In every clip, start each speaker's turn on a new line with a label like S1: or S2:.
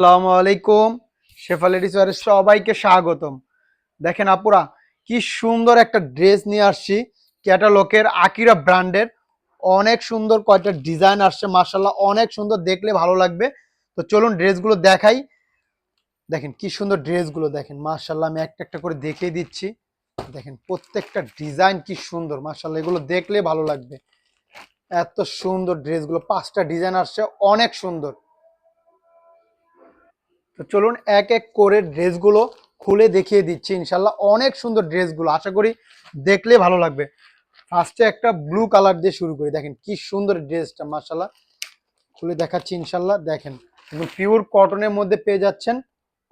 S1: আসসালামু আলাইকুম। শেফালেডি সোয়ারের সবাইকে স্বাগতম। দেখেন আপুরা, কি সুন্দর একটা ড্রেস নিয়ে আসছি। ক্যাটালকের আকিরা ব্র্যান্ডের। অনেক সুন্দর কয়টা ডিজাইন আসছে মার্শাল্লাহ অনেক সুন্দর দেখলে ভালো লাগবে। তো চলুন ড্রেসগুলো দেখাই। দেখেন কি সুন্দর ড্রেসগুলো দেখেন মার্শাল্লাহ আমি একটা একটা করে দেখিয়ে দিচ্ছি। দেখেন প্রত্যেকটা ডিজাইন কি সুন্দর মার্শাল্লাহ এগুলো দেখলে ভালো লাগবে। এত সুন্দর ড্রেসগুলো, পাঁচটা ডিজাইন আসছে, অনেক সুন্দর। তো চলুন এক এক করে ড্রেসগুলো খুলে দেখিয়ে দিচ্ছি। ইনশাল্লাহ অনেক সুন্দর ড্রেসগুলো, আশা করি দেখলে ভালো লাগবে। ফার্স্টে একটা ব্লু কালার দিয়ে শুরু করি। দেখেন কি সুন্দর ড্রেসটা মার্শাল্লাহ খুলে দেখাচ্ছি ইনশাল্লাহ দেখেন পিওর কটনের মধ্যে পেয়ে যাচ্ছেন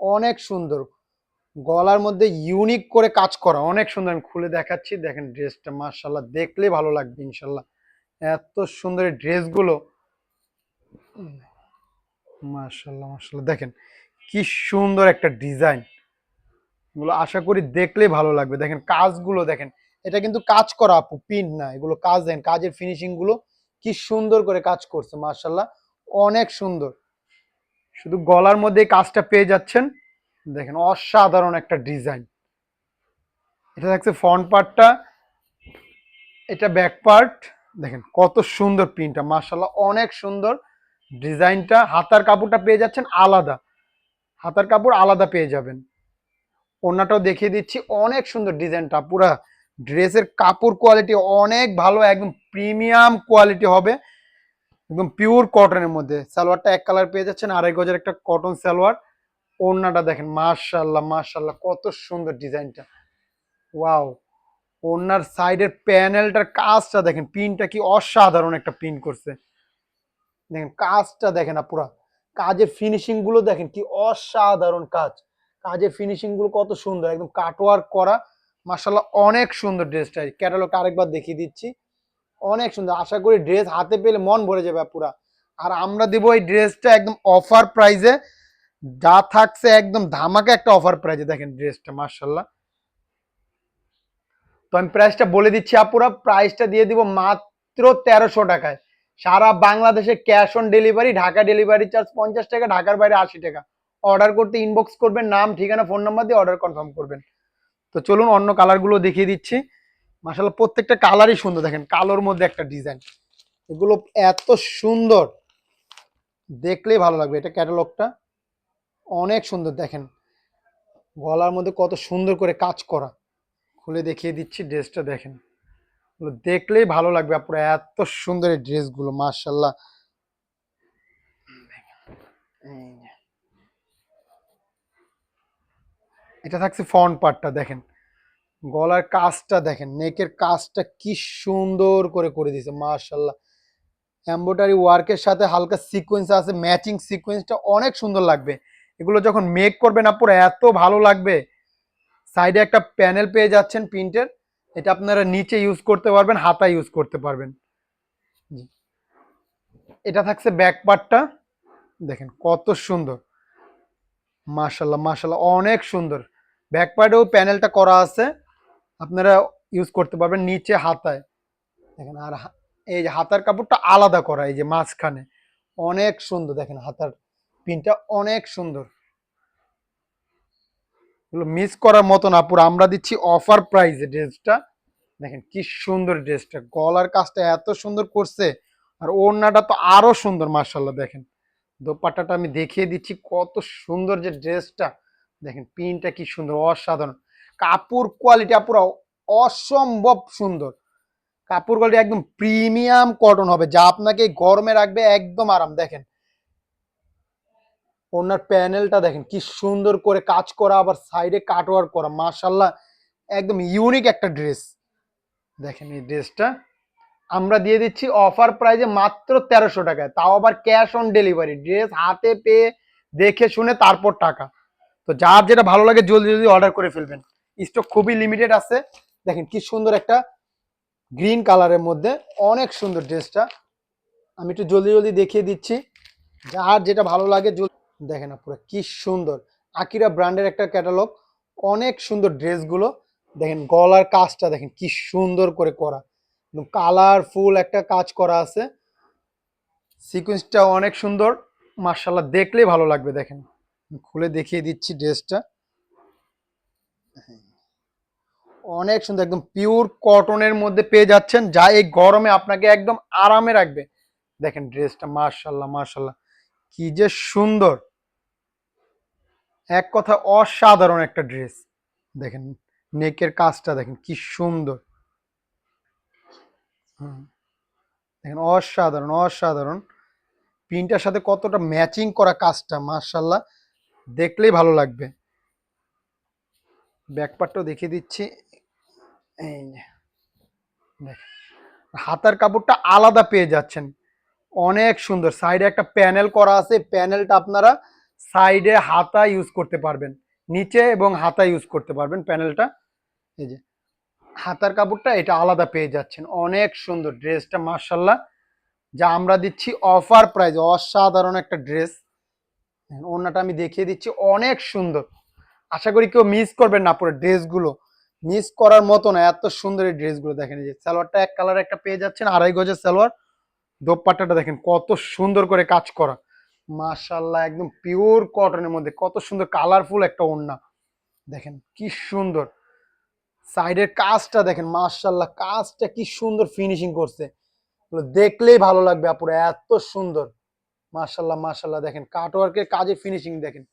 S1: অনেক সুন্দর। গলার মধ্যে ইউনিক করে কাজ করা, অনেক সুন্দর। আমি খুলে দেখাচ্ছি, দেখেন ড্রেসটা মার্শাল্লাহ দেখলে ভালো লাগবে ইনশাল্লাহ এত সুন্দর ড্রেসগুলো মার্শাল্লাহ মার্শাল্লাহ দেখেন কি সুন্দর একটা ডিজাইন। এগুলো আশা করি দেখলে ভালো লাগবে। দেখেন কাজগুলো দেখেন, এটা কিন্তু কাজ করা আপু প্রিন্ট না, এগুলো কাজ দেখেন, কাজের ফিনিশিংগুলো কি সুন্দর করে কাজ করছে মার্শাল্লাহ অনেক সুন্দর। শুধু গলার মধ্যে কাজটা পেয়ে যাচ্ছেন, দেখেন অসাধারণ একটা ডিজাইন। এটা থাকছে ফ্রন্ট পার্টটা এটা ব্যাক পার্ট দেখেন কত সুন্দর প্রিন্টটা মার্শাল্লাহ অনেক সুন্দর। ডিজাইনটা, হাতার কাপড়টা পেয়ে যাচ্ছেন আলাদা। হাতার কাপড় আলাদা পেয়ে যাবেন। ওনাটাও দেখিয়ে দিচ্ছি, অনেক সুন্দর ডিজাইনটা, পুরা ড্রেসের কাপড় কোয়ালিটি অনেক ভালো, একদম প্রিমিয়াম কোয়ালিটি হবে, একদম পিওর কটনের মধ্যে। সালোয়ারটা এক কালার পেয়ে যাচ্ছেন, আড়াই গজের একটা কটন সালোয়ার। ওড়নাটা দেখেন মার্শাল্লাহ মার্শাল্লাহ কত সুন্দর ডিজাইনটা। ওয়াও, ওড়নার সাইডের প্যানেলটার কাজটা দেখেন পিনটা কি অসাধারণ একটা পিন করছে। দেখেন, কাজটা দেখেন না, পুরা কাজের ফিনিশিংগুলো দেখেন কি অসাধারণ কাজ। কাজের ফিনিশিংগুলো কত সুন্দর, একদম কাটওয়ার্ক করা। মার্শাল্লাহ অনেক সুন্দর ড্রেসটা ক্যাটালগ আরেকবার দেখিয়ে দিচ্ছি। অনেক সুন্দর। আশা করি ড্রেস হাতে পেলে মন ভরে যাবে পুরা আর আমরা দেব এই ড্রেসটা একদম অফার প্রাইজে যা থাকছে একদম ধামাকা একটা অফার প্রাইজে দেখেন ড্রেসটা মার্শাল্লাহ তো আমি প্রাইসটা বলে দিচ্ছি আপুরা। প্রাইসটা দিয়ে দিব মাত্র তেরোশো টাকায়। সারা বাংলাদেশে cash on delivery Dhaka delivery charge পঞ্চাশ টাকা, ঢাকার বাইরে আশি টাকা। অর্ডার করতে ইনবক্স করবেন, নাম, ঠিকানা ফোন নাম্বার দিয়ে অর্ডার কনফার্ম করবেন। তো চলুন অন্য কালারগুলো দেখিয়ে দিচ্ছি। মাসাল্লাহ প্রত্যেকটা কালারই সুন্দর। দেখেন কালোর মধ্যে একটা ডিজাইন এগুলো এত সুন্দর। দেখলেই ভালো লাগবে এটা ক্যাটালগটা অনেক সুন্দর, দেখেন। গলার মধ্যে কত সুন্দর করে কাজ করা। খুলে দেখিয়ে দিচ্ছি ড্রেসটা দেখেন। দেখলেই ভালো লাগবে আপনার এত সুন্দর এই ড্রেসগুলো মার্শাল্লাহ এটা থাকছে ফ্রন্ট পার্টটা দেখেন। গলার কাজটা দেখেন নেকের কাজটা কি সুন্দর করে করে দিয়েছে মার্শাল্লাহ এম্ব্রয়ডারি ওয়ার্কের সাথে হালকা সিকোয়েন্স আছে ম্যাচিং সিকোয়েন্সটা অনেক সুন্দর লাগবে। এগুলো যখন মেক করবেন আপনার এত ভালো লাগবে। সাইডে একটা প্যানেল পেয়ে যাচ্ছেন প্রিন্টের এটা আপনারা নিচে ইউজ করতে পারবেন হাতা ইউজ করতে পারবেন। এটা থাকছে ব্যাক পার্টটা দেখেন কত সুন্দর। মাশাল্লাহ মাশাল্লাহ অনেক সুন্দর। ব্যাক পার্টেও প্যানেলটা করা আছে। আপনারা ইউজ করতে পারবেন নিচে, হাতায়। দেখেন, আর এই যে হাতার কাপড়টা আলাদা করা, এই যে মাঝখানে। অনেক সুন্দর, দেখেন হাতার পিনটা অনেক সুন্দর। এগুলো মিস করার মতো না পুরো আমরা দিচ্ছি অফার প্রাইসে ড্রেসটা। দেখেন কি সুন্দর ড্রেসটা। গলার কাজটা এত সুন্দর করছে। আর ওড়নাটা তো আরও সুন্দর মার্শাল্লাহ দেখেন। দোপাট্টাটা আমি দেখিয়ে দিচ্ছি, কত সুন্দর যে ড্রেসটা। দেখেন পিনটা কি সুন্দর, অসাধারণ। কাপড় কোয়ালিটি পুরো অসম্ভব সুন্দর। কাপড় কোয়ালিটি একদম প্রিমিয়াম কটন হবে, যা আপনাকে গরমে রাখবে একদম আরাম। দেখেন ওনার প্যানেলটা দেখেন, কি সুন্দর করে কাজ করা, আবার সাইডে কাটওয়ার্ক করা মার্শাল্লাহ একদম ইউনিক একটা ড্রেস দেখেন এই ড্রেসটা আমরা দিয়ে দিচ্ছি অফার প্রাইজে মাত্র তেরোশো টাকায়, তাও আবার ক্যাশ অন ডেলিভারি ড্রেস হাতে পেয়ে দেখে শুনে তারপর টাকা। তো যার যেটা ভালো লাগে জলদি জলদি অর্ডার করে ফেলবেন। স্টক খুবই লিমিটেড আছে, দেখেন কি সুন্দর একটা গ্রিন কালারের মধ্যে অনেক সুন্দর ড্রেসটা আমি একটু জলদি জলদি দেখিয়ে দিচ্ছি, যার যেটা ভালো লাগে জল- দেখেন পুরো কি সুন্দর। আকিরা ব্র্যান্ডের একটা ক্যাটালগ, অনেক সুন্দর ড্রেসগুলো। দেখেন গলার কাজটা দেখেন, কি সুন্দর করে করা। একদম কালারফুল একটা কাজ করা আছে। সিকোয়েন্সটা অনেক সুন্দর। মার্শাল্লাহ দেখলেই ভালো লাগবে, দেখেন। খুলে দেখিয়ে দিচ্ছি ড্রেসটা। অনেক সুন্দর, একদম পিওর কটনের মধ্যে পেয়ে যাচ্ছেন। যা এই গরমে আপনাকে একদম আরামে রাখবে। দেখেন ড্রেসটা মার্শাল্লাহ মার্শাল্লাহ কি যে সুন্দর। এক কথা অসাধারণ একটা ড্রেস দেখেন, নেকের কাজটা দেখেন, কি সুন্দর। দেখেন, অসাধারণ অসাধারণ। প্রিন্টার সাথে কতটা ম্যাচিং করা কাজটা মার্শাল্লাহ দেখলেই ভালো লাগবে। ব্যাকপারটাও দেখিয়ে দিচ্ছি। এই দেখেন হাতার কাপড়টা আলাদা পেয়ে যাচ্ছেন। অনেক সুন্দর। সাইডে একটা প্যানেল করা আছে। প্যানেলটা আপনারা সাইডে হাতা ইউজ করতে পারবেন, নিচে এবং হাতা ইউজ করতে পারবেন প্যানেলটা। এই যে, হাতার কাপড়টা এটা আলাদা পেয়ে যাচ্ছেন, অনেক সুন্দর ড্রেসটা মার্শাল্লাহ যা আমরা দিচ্ছি অফার প্রাইস, অসাধারণ একটা ড্রেস। ওনাটা আমি দেখিয়ে দিচ্ছি, অনেক সুন্দর। আশা করি কেউ মিস করবেন না পুরো ড্রেসগুলো। মিস করার মতো না, এত সুন্দর এই ড্রেসগুলো দেখেন যে সালোয়ারটা এক কালার একটা পেয়ে যাচ্ছেন, আড়াই গজের সালোয়ার। দোপাট্টাটা দেখেন, কত সুন্দর করে কাজ করা। মাশাল্লাহ একদম পিওর কটনের মধ্যে। কত সুন্দর কালারফুল একটা ওড়না। দেখেন কি সুন্দর। সাইডের কাজটা দেখেন মাশাল্লাহ কাজটা কি সুন্দর ফিনিশিং করছে। দেখলেই ভালো লাগবে আপুরা এত সুন্দর। মাশাল্লাহ মাশাল্লাহ দেখেন কাটওয়ার্কের কাজে ফিনিশিং দেখেন।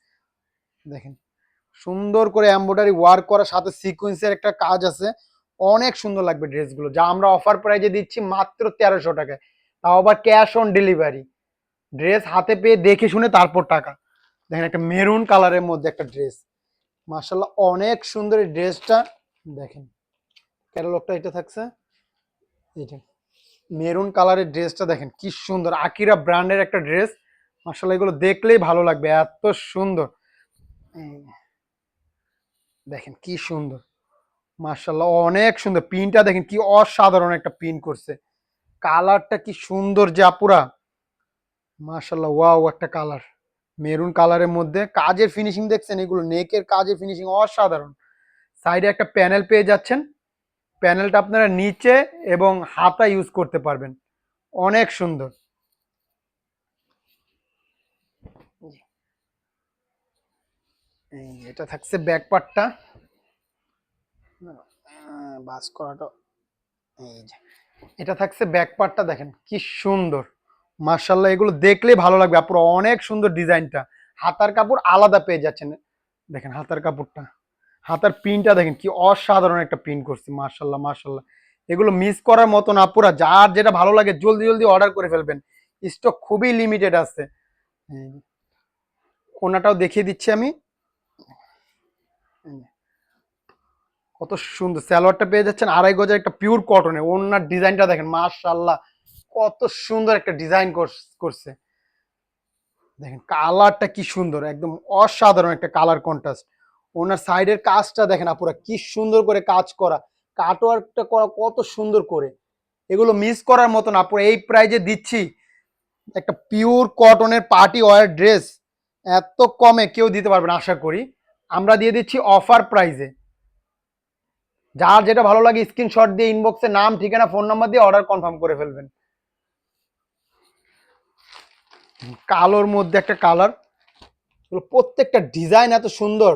S1: দেখেন, সুন্দর করে এমব্রয়ডারি ওয়ার্ক করার সাথে সিকোয়েন্সের একটা কাজ আছে। অনেক সুন্দর লাগবে ড্রেসগুলো যা আমরা অফার প্রাইজে দিচ্ছি মাত্র তেরোশো টাকায়। তাও আবার ক্যাশ অন ডেলিভারি ড্রেস হাতে পেয়ে দেখে শুনে তারপর টাকা। দেখেন একটা মেরুন কালারের মধ্যে একটা ড্রেস মার্শাল্লাহ অনেক সুন্দর এই ড্রেসটা দেখেন ক্যাটালগটা এটা থাকছে। এইটা, মেরুন কালারের ড্রেসটা দেখেন, কি সুন্দর। আকিরা ব্র্যান্ডের একটা ড্রেস মার্শাল্লাহ এগুলো দেখলেই ভালো লাগবে, এত সুন্দর। দেখেন কি সুন্দর। মার্শাল্লাহ অনেক সুন্দর। পিনটা দেখেন কি অসাধারণ একটা পিন করছে। কালারটা কি সুন্দর যে আপুরা মার্শাল্লাহ ওয়াও একটা কালার। মেরুন কালারের মধ্যে কাজের ফিনিশিং দেখছেন এগুলো, নেকের কাজের ফিনিশিং অসাধারণ। সাইডে একটা প্যানেল পেয়ে যাচ্ছেন। প্যানেলটা আপনারা নিচে এবং হাতা ইউজ করতে পারবেন। অনেক সুন্দর। এটা থাকছে ব্যাক পার্টটা বাস করাটা, এই যে, এটা থাকছে ব্যাক পার্টটা দেখেন, কি সুন্দর। মার্শাল্লাহ এগুলো দেখলেই ভালো লাগবে। আপুরা, অনেক সুন্দর ডিজাইনটা। হাতার কাপড় আলাদা পেয়ে যাচ্ছেন। দেখেন হাতার কাপড়টা। হাতার পিনটা দেখেন, কি অসাধারণ একটা পিন করছে। মার্শাল্লাহ মার্শাল্লাহ এগুলো মিস করার মতো না পুরা যার যেটা ভালো লাগে, জলদি জলদি অর্ডার করে ফেলবেন। স্টক খুবই লিমিটেড আছে। ওনাটাও দেখিয়ে দিচ্ছি আমি। কত সুন্দর সালোয়ারটা পেয়ে যাচ্ছেন। আড়াই গজের একটা পিওর কটনে ওনার ডিজাইনটা দেখেন মার্শাল্লাহ কত সুন্দর একটা ডিজাইন করছে দেখেন কালারটা কি সুন্দর, একদম অসাধারণ একটা কালার কন্ট্রাস্ট ওনার সাইডের কাজটা দেখেন আপুরা, কি সুন্দর করে কাজ করা। কাটওয়ার্কটা করা কত সুন্দর করে। এগুলো মিস করার মতো না আপুরা, এই প্রাইজে দিচ্ছি। একটা পিওর কটনের পার্টি ওয়ার ড্রেস এত কমে কেউ দিতে পারবে না, আশা করি। আমরা দিয়ে দিচ্ছি অফার প্রাইজে যার যেটা ভালো লাগে স্ক্রিনশট দিয়ে ইনবক্সে নাম, ঠিকানা ফোন নাম্বার দিয়ে অর্ডার কনফার্ম করে ফেলবেন। কালোর মধ্যে একটা কালার। প্রত্যেকটা ডিজাইন এত সুন্দর।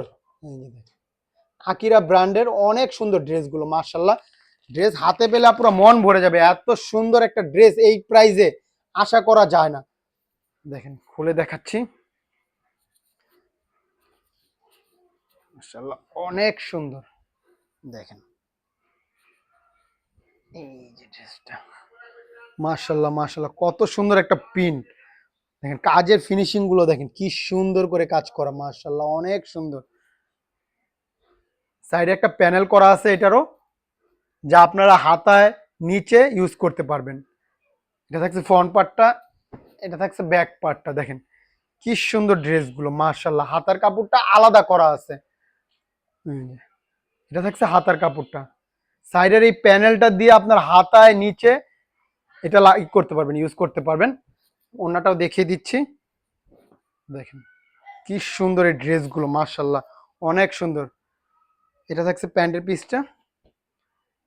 S1: আকিরা ব্র্যান্ডের অনেক সুন্দর ড্রেসগুলো মার্শাল্লাহ ড্রেস হাতে পেলে পুরো মন ভরে যাবে। এত সুন্দর একটা ড্রেস এই প্রাইজে আশা করা যায় না। দেখেন, খুলে দেখাচ্ছি। অনেক সুন্দর। দেখেন, এই যে ড্রেসটা। মার্শাল্লাহ মার্শাল্লাহ কত সুন্দর একটা পিন দেখেন, কাজের ফিনিশিংগুলো দেখেন, কি সুন্দর করে কাজ করা মার্শাল্লাহ অনেক সুন্দর। সাইডে একটা প্যানেল করা আছে এটারও, যা আপনারা হাতায় নিচে ইউজ করতে পারবেন। এটা থাকছে ফ্রন্ট পার্টটা এটা থাকছে ব্যাক পার্টটা দেখেন। কি সুন্দর ড্রেসগুলো মার্শাল্লাহ হাতার কাপড়টা আলাদা করা আছে। এটা থাকছে হাতার কাপড়টা। সাইডের এই প্যানেলটা দিয়ে আপনার হাতায় নিচে এটা করতে পারবেন ইউজ করতে পারবেন। ওনাটাও দেখিয়ে দিচ্ছি। দেখেন, কি সুন্দর এই ড্রেসগুলো মার্শাল্লাহ অনেক সুন্দর। এটা থাকছে প্যান্টের পিসটা।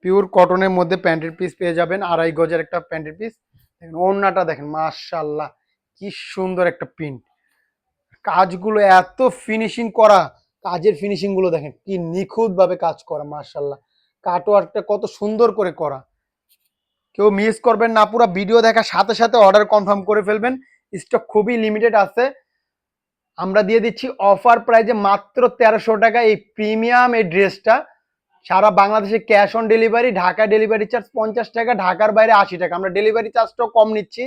S1: পিওর কটনের মধ্যে প্যান্টের পিস পেয়ে যাবেন, আড়াই গজের একটা প্যান্টের পিস। দেখেন, ওড়নাটা দেখেন মার্শাল্লাহ কি সুন্দর একটা প্রিন্ট। কাজগুলো এত ফিনিশিং করা, কাজের ফিনিশিংগুলো দেখেন, কি নিখুঁতভাবে কাজ করা মার্শাল্লাহ কাটওয়ার্কটা কত সুন্দর করে করা। কেউ মিস করবেন না, পুরো ভিডিও দেখার সাথে সাথে অর্ডার কনফার্ম করে ফেলবেন। স্টক খুবই লিমিটেড আছে। আমরা দিয়ে দিচ্ছি অফার প্রাইজে মাত্র তেরোশো টাকা এই প্রিমিয়াম এই ড্রেসটা সারা বাংলাদেশে cash on delivery Dhaka delivery charge পঞ্চাশ টাকা, ঢাকার বাইরে আশি টাকা। আমরা ডেলিভারি চার্জটাও কম নিচ্ছি।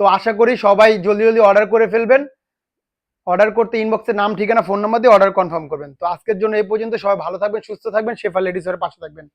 S1: তো আশা করি সবাই জলদি জলদি অর্ডার করে ফেলবেন। অর্ডার করতে ইনবক্সে নাম, ঠিকানা ফোন নাম্বার দিয়ে অর্ডার কনফার্ম করবেন। তো আজকের জন্য এই পর্যন্ত। সবাই ভালো থাকবেন, সুস্থ থাকবেন শেফা লেডিসের পাশে থাকবেন।